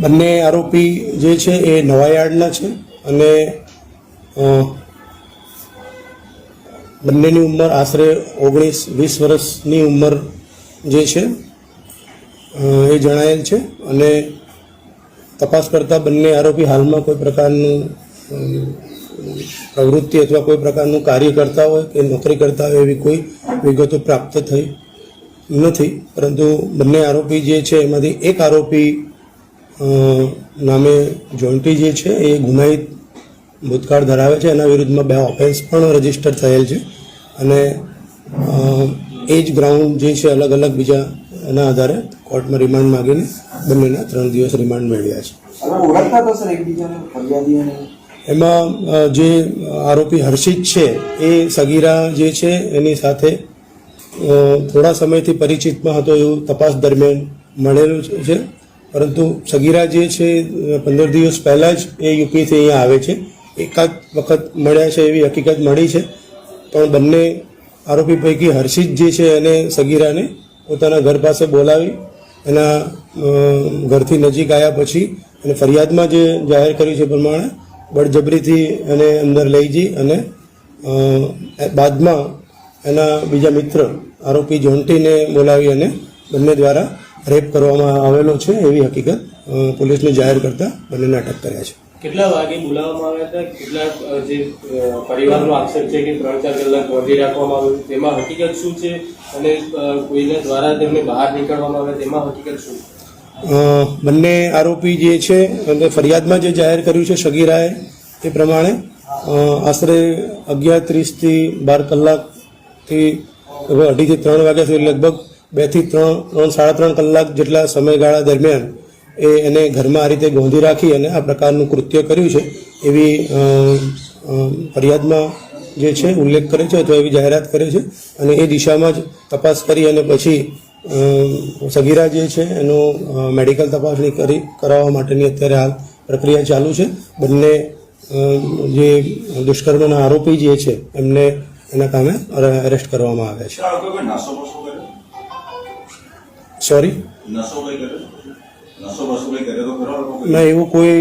બંને આરોપી જે છે એ નવાયાર્ડના છે અને બંનેની ઉંમર આશરે ઓગણીસ વીસ વર્ષની ઉંમર જે છે એ જણાયેલ છે અને તપાસ કરતા બંને આરોપી હાલમાં કોઈ પ્રકારનું પ્રવૃત્તિ અથવા કોઈ પ્રકારનું કાર્ય કરતા હોય કે નોકરી કરતા હોય એવી કોઈ વિગતો પ્રાપ્ત થઈ નથી. પરંતુ બંને આરોપી જે છે એમાંથી એક આરોપી નામે જોન્ટી જે છે એ ગુનાહિત ભૂતકાળ ધરાવે છે. એના વિરુદ્ધમાં બે ઓફેન્સ પણ રજિસ્ટર થયેલ છે. અને એ જ ગ્રાઉન્ડ જે છે અલગ અલગ બીજા એના આધારે કોર્ટમાં રિમાન્ડ માગીને બંનેના ત્રણ દિવસ રિમાન્ડ મેળવ્યા છે. એમાં જે આરોપી હર્ષિત છે એ સગીરા જે છે એની સાથે થોડા સમયથી પરિચિતમાં હતો એવું તપાસ દરમિયાન મળેલું છે. પરંતુ સગીરા જે છે પંદર દિવસ પહેલાં જ એ યુપીથી અહીંયા આવે છે. એકાદ વખત મળ્યા છે એવી હકીકત મળી છે. પણ બંને આરોપી પૈકી હર્ષિત જે છે એને સગીરાને પોતાના ઘર પાસે બોલાવી, એના ઘરથી નજીક આવ્યા પછી અને ફરિયાદમાં જે જાહેર કર્યું છે પ્રમાણે બળજબરીથી એને અંદર લઈ જઈ અને બાદમાં એના બીજા મિત્ર આરોપી જોન્ટીને બોલાવી અને બંને દ્વારા રેપ કરવામાં આવેલો છે એવી હકીકત પોલીસને જાહેર કરતા બંનેને અટક કર્યા છે. કેટલા વાગે બોલાવવામાં આવ્યા હતા? કેટલા જે પરિવારનો આક્ષેપ છે કે ત્રણ ચાર કલાક વધી રાખવામાં આવ્યું તેમાં હકીકત શું છે? અને કોઈના દ્વારા તેમને બહાર નીકળવામાં આવે તેમાં હકીકત શું? છે? બંને આરોપી જે છે અને ફરિયાદમાં જે જાહેર કર્યું છે સગીરાએ એ પ્રમાણે આશરે અગિયાર ત્રીસથી બાર કલાકથી અઢીથી ત્રણ વાગ્યા સુધી લગભગ બેથી ત્રણ ત્રણ, સાડા ત્રણ કલાક જેટલા સમયગાળા દરમિયાન એ એને ઘરમાં આ રીતે ગોંધી રાખી અને આ પ્રકારનું કૃત્ય કર્યું છે, એવી ફરિયાદમાં જે છે, ઉલ્લેખ કરે છે અથવા એવી જાહેરાત કરે છે અને એ દિશામાં જ તપાસ કરી અને પછી સગીરા જે છે એનું મેડિકલ તપાસણી કરી, કરાવવા માટેની અત્યારે હાલ પ્રક્રિયા ચાલુ છે. બંને જે દુષ્કર્મના આરોપી જે છે એમને એના કામે અરેસ્ટ કરવામાં આવ્યા છે. સોરી? ના એવું કોઈ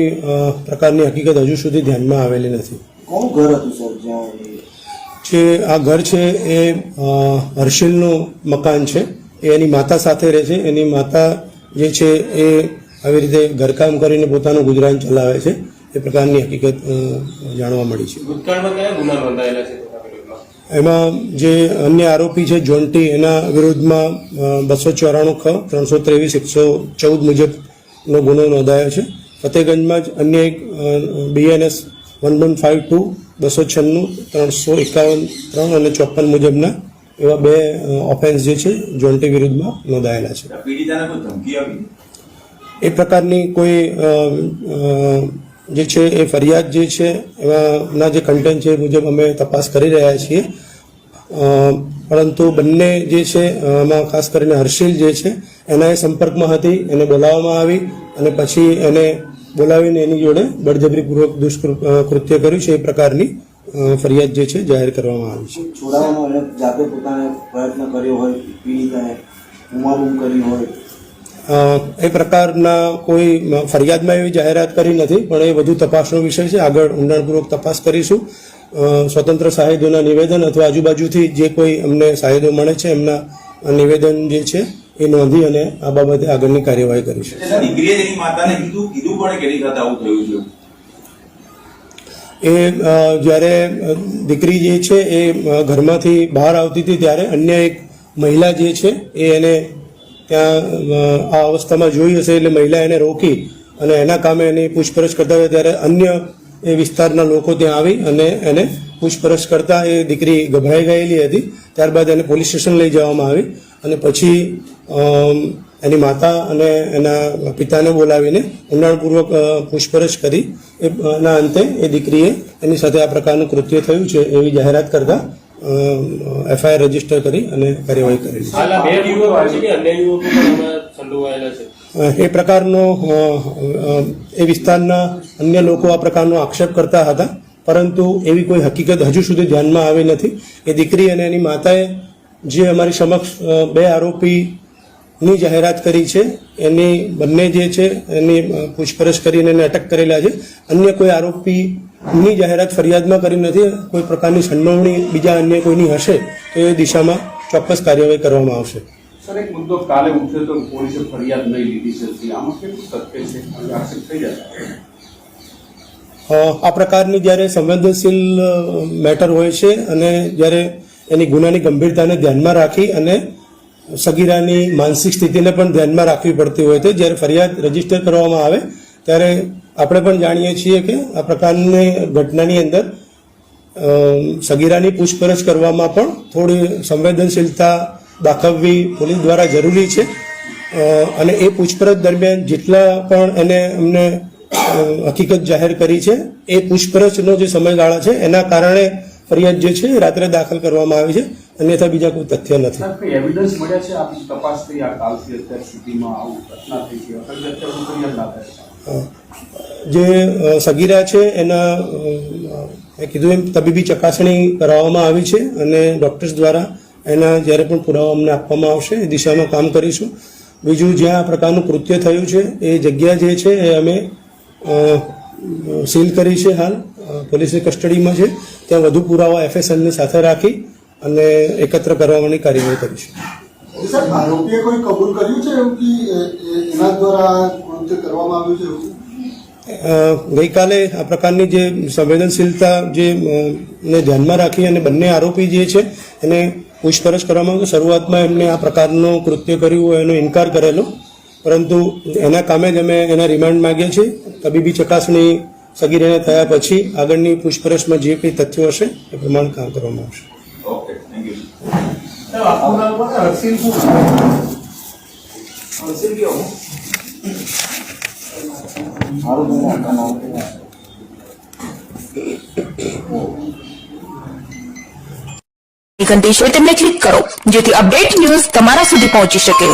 પ્રકારની હકીકત હજુ સુધી ધ્યાનમાં આવેલી નથી. કોનું ઘર હતું સર જ્યાં જે આ ઘર છે એ હર્ષિલનું મકાન છે. એ એની માતા સાથે રહે છે. એની માતા જે છે એ આવી રીતે ઘરકામ કરીને પોતાનું ગુજરાન ચલાવે છે. એ પ્રકારની હકીકત જાણવા મળી છે. ભૂતકાળમાં કયા ગુના નોંધાયેલા છે? એમાં જે અન્ય આરોપી છે જોન્ટી એના વિરુદ્ધમાં બસો ચોરાણું ખ ત્રણસો ત્રેવીસ એકસો ચૌદ મુજબનો ગુનો નોંધાયો છે. ફતેગંજમાં જ અન્ય એક BNS one one five two બસો છન્નું ત્રણસો એકાવન ત્રણ અને ચોપન મુજબના એવા બે ઓફેન્સ જે છે જોન્ટી વિરુદ્ધમાં નોંધાયેલા છે. એ પ્રકારની કોઈ જે છે એ ફરિયાદ જે છે એના જે કન્ટેન્ટ છે એ મુજબ અમે તપાસ કરી રહ્યા છીએ. પરંતુ બંને જે છે એમાં ખાસ કરીને હર્ષિલ જે છે, એના એ સંપર્કમાં હતી, એને બોલાવવામાં આવી અને પછી એને બોલાવીને એની જોડે બળજબરીપૂર્વક દુષ્કૃત્ય કર્યું છે એ પ્રકારની ફરિયાદ જે છે જાહેર કરવામાં આવી છે. છોડાવવાનો જાતે પોતાને પ્રયત્ન કર્યો હોય, પીડિતાએ ઉમાબૂમ કરી હોય એ પ્રકારના કોઈ ફરિયાદમાં એવી જાહેરાત કરી નથી પણ એ વધુ તપાસનો વિષય છે. આગળ ઊંડાણપૂર્વક તપાસ કરીશું. સ્વતંત્ર સાહિત્યોના નિવેદન અથવા આજુબાજુથી જે કોઈ અમને સાહેદો મળે છે એમના નિવેદન જે છે એ નોંધી અને આ બાબતે આગળની કાર્યવાહી કરીશું. એ જ્યારે દીકરી જે છે એ ઘરમાંથી બહાર આવતી હતી ત્યારે અન્ય એક મહિલા જે છે એ એને ત્યાં આ અવસ્થામાં જોઈ હશે એટલે મહિલા એને રોકી અને એના કામે એની પૂછપરછ કરતા હોય ત્યારે અન્ય એ વિસ્તારના લોકો ત્યાં આવી અને એને પૂછપરછ કરતા એ દીકરી ગભરાઈ ગયેલી હતી. ત્યારબાદ એને પોલીસ સ્ટેશન લઈ જવામાં આવી અને પછી એની માતા અને એના પિતાને બોલાવીને ઊંડાણપૂર્વક પૂછપરછ કરી. એના અંતે એ દીકરીએ એની સાથે આ પ્રકારનું કૃત્ય થયું છે એવી જાહેરાત કરતા એફઆઈઆર રજિસ્ટર કરી અને કાર્યવાહી કરેલી છે હાલ આ બે યુવકો છે કે અન્ય યુવકો પણ આમાં સંડોવાયેલા છે? એ પ્રકારનો એ વિસ્તારના અન્ય લોકો આ પ્રકારનો આક્ષેપ કરતા હતા પરંતુ એવી કોઈ હકીકત હજુ સુધી ધ્યાનમાં આવી નથી. એ દીકરી અને એની માતાએ જે અમારી સમક્ષ બે આરોપીની જાહેરાત કરી છે એની બંને જે છે એની પૂછપરછ કરીને એને અટક કરેલા છે. અન્ય કોઈ આરોપીની જાહેરાત ફરિયાદમાં કરી નથી કોઈ પ્રકારની સંડોવણી બીજા અન્ય કોઈની હશે તો એ દિશામાં ચોક્કસ કાર્યવાહી કરવામાં આવશે. સર એક મુદ્દો કાલે ઉઠ્યો તો પોલીસે ફરિયાદ નહીં લીધી છે. આમાં કેટલું સત્ય છે? થઈ જશે આ પ્રકારની જ્યારે સંવેદનશીલ મેટર હોય છે અને જ્યારે એની ગુનાની ગંભીરતાને ધ્યાનમાં રાખી અને સગીરાની માનસિક સ્થિતિને પણ ધ્યાનમાં રાખવી પડતી હોય છે જ્યારે ફરિયાદ રજિસ્ટર કરવામાં આવે ત્યારે આપણે પણ જાણીએ છીએ કે આ પ્રકારની ઘટનાની અંદર સગીરાની પૂછપરછ કરવામાં પણ થોડી સંવેદનશીલતા દાખવવી પોલીસ દ્વારા જરૂરી છે. અને એ પૂછપરછ દરમિયાન જેટલા પણ એને અમને હકીકત જાહેર કરી છે, એ પૂછપરછનો જે સમયગાળા છે, એના કારણે ફરિયાદ જે છે રાત્રે દાખલ કરવામાં આવી છે. અન્યથા બીજા કોઈ તથ્ય નથી. મળ્યા છે? તપાસ થઈ આ સુધીમાં આવું ઘટના થઈ છે? જે સગીરા છે, એના મેં કીધું એમ, તબીબી ચકાસણી કરાવવામાં આવી છે અને ડૉક્ટર્સ દ્વારા એના જ્યારે પણ પુરાવા અમને આપવામાં આવશે, એ દિશામાં કામ કરીશું. બીજું જ્યાં આ પ્રકારનું કૃત્ય થયું છે, એ જગ્યા જે છે, એ અમે સીલ કરી છે હાલ પોલીસની કસ્ટડીમાં છે. ત્યાં વધુ પુરાવા એફએસએલની સાથે રાખી અને એકત્ર કરવાની કાર્યવાહી કરીશું. સર આરોપીએ ગઈકાલે આ પ્રકારની જે સંવેદનશીલતા જે ને ધ્યાનમાં રાખી અને બંને આરોપી જે છે, એને પૂછપરછ કરવામાં. શરૂઆતમાં એમને આ પ્રકારનું કૃત્ય કર્યું એનો ઇનકાર કરેલો. પરંતુ એના કામે જ અમે એના રિમાન્ડ માંગ્યા છીએ. તબીબી ચકાસણી સગીરેને થયા પછી આગળની પૂછપરછમાં જે કંઈ તથ્યો હશે, એ પ્રમાણે કામ કરવામાં આવશે. મારું મને આપવામાં આવતું ઘંટી છે તેમને ક્લિક કરો જેથી અપડેટ ન્યૂઝ તમારા સુધી પહોંચી શકે